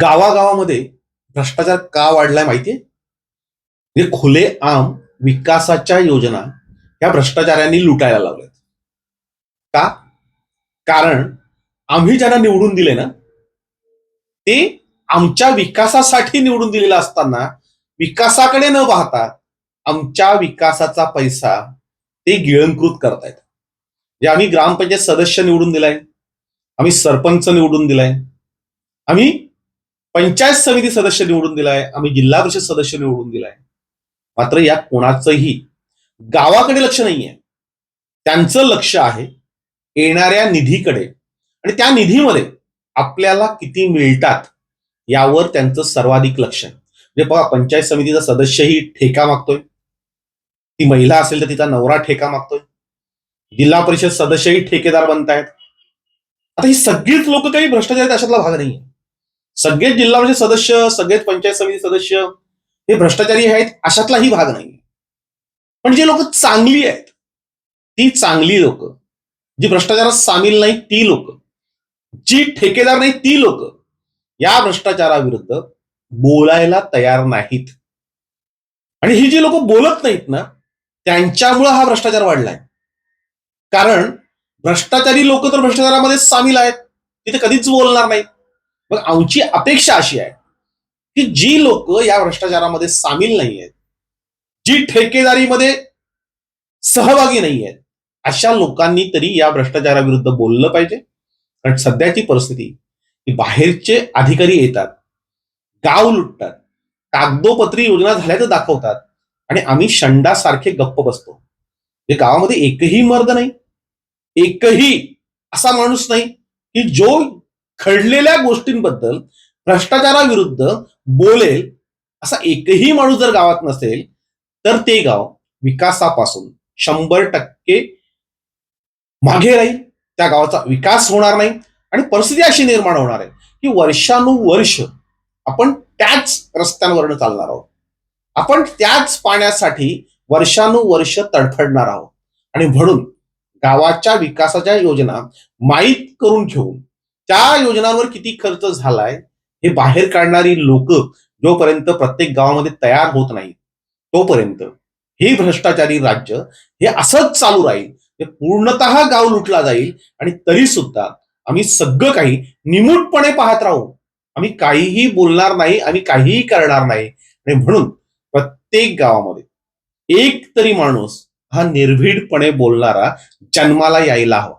गावागावामध्ये भ्रष्टाचार का वाढलाय माहितीये? म्हणजे खुले आम विकासाच्या योजना ह्या भ्रष्टाचारांनी लुटायला लावल्यात. का? कारण आम्ही ज्यांना निवडून दिले ना ते आमच्या विकासासाठी निवडून दिलेला असताना विकासाकडे न पाहता आमच्या विकासाचा पैसा ते गिळंकृत करतायत. जे आम्ही ग्रामपंचायत सदस्य निवडून दिलाय आम्ही सरपंच निवडून दिलाय आम्ही पंचायत समिती सदस्य निवडून दिलाय आम्ही जिल्हा परिषद सदस्य निवडून दिलाय. मात्र या कोणाचंही गावाकडे लक्ष नाहीये. त्यांचं लक्ष आहे येणाऱ्या निधीकडे. आणि त्या निधीमध्ये आपल्याला किती मिळतात यावर त्यांचं सर्वाधिक लक्ष. म्हणजे बघा पंचायत समितीचा सदस्यही ठेका मागतोय. ती महिला असेल तर तिचा नवरा ठेका मागतोय. जिल्हा परिषद सदस्यही ठेकेदार बनतायत. आता ही सगळीच लोक काही भ्रष्टाचार त्याच्यातला भाग नाहीये. सगळेच जिल्हा म्हणजे सदस्य सगळेच पंचायत समिती सदस्य हे भ्रष्टाचारी आहेत अशातलाही भाग नाही. पण जे लोक चांगली आहेत ती चांगली लोक. जी भ्रष्टाचारात सामील नाही ती लोक. जी ठेकेदार नाही ती लोक. या भ्रष्टाचाराविरुद्ध बोलायला तयार नाहीत. आणि ही जी लोक बोलत नाहीत ना त्यांच्यामुळे हा भ्रष्टाचार वाढलाय. कारण भ्रष्टाचारी लोक तर भ्रष्टाचारामध्ये सामील आहेत. तिथे कधीच बोलणार नाहीत. पण आमची अपेक्षा अशी आहे की जी लोक या भ्रष्टाचारामध्ये सामील नाही आहेत जी ठेकेदारीमध्ये सहभागी नाही आहेत अशा लोकांनी तरी या भ्रष्टाचाराविरुद्ध बोललं पाहिजे. कारण सध्याची परिस्थिती की बाहेरचे अधिकारी येतात गाव लुटतात कागदोपत्री योजना झाल्याचं दाखवतात आणि आम्ही शंडासारखे गप्प बसतो. म्हणजे गावामध्ये एकही मर्द नाही एकही असा माणूस नाही की जो खडलेल्या गोष्टींबद्दल भ्रष्टाचाराविरुद्ध बोलेल असा एकही माणूस जर गावात नसेल तर ते गाव विकासापासून शंभर टक्के मागे राहील. त्या गावाचा विकास होणार नाही आणि परिस्थिती अशी निर्माण होणार आहे की वर्षानुवर्ष आपण त्याच रस्त्यांवरनं चालणार आहोत. आपण त्याच पाण्यासाठी वर्षानुवर्ष तडफडणार आहोत. आणि म्हणून गावाच्या विकासाच्या योजना माहीत करून घेऊन त्या योजनांवर किती खर्च झालाय हे बाहेर काढणारी लोक जोपर्यंत प्रत्येक गावामध्ये तयार होत नाही तोपर्यंत. हे भ्रष्टाचारी राज्य हे असंच चालू राहील. हे पूर्णतः गाव लुटला जाईल आणि तरी सुद्धा आम्ही सगळं काही निमूटपणे पाहत राहू. आम्ही काहीही बोलणार नाही आम्ही काहीही करणार नाही. आणि म्हणून प्रत्येक गावामध्ये एक तरी माणूस हा निर्भीडपणे बोलणारा जन्माला यायला हवा.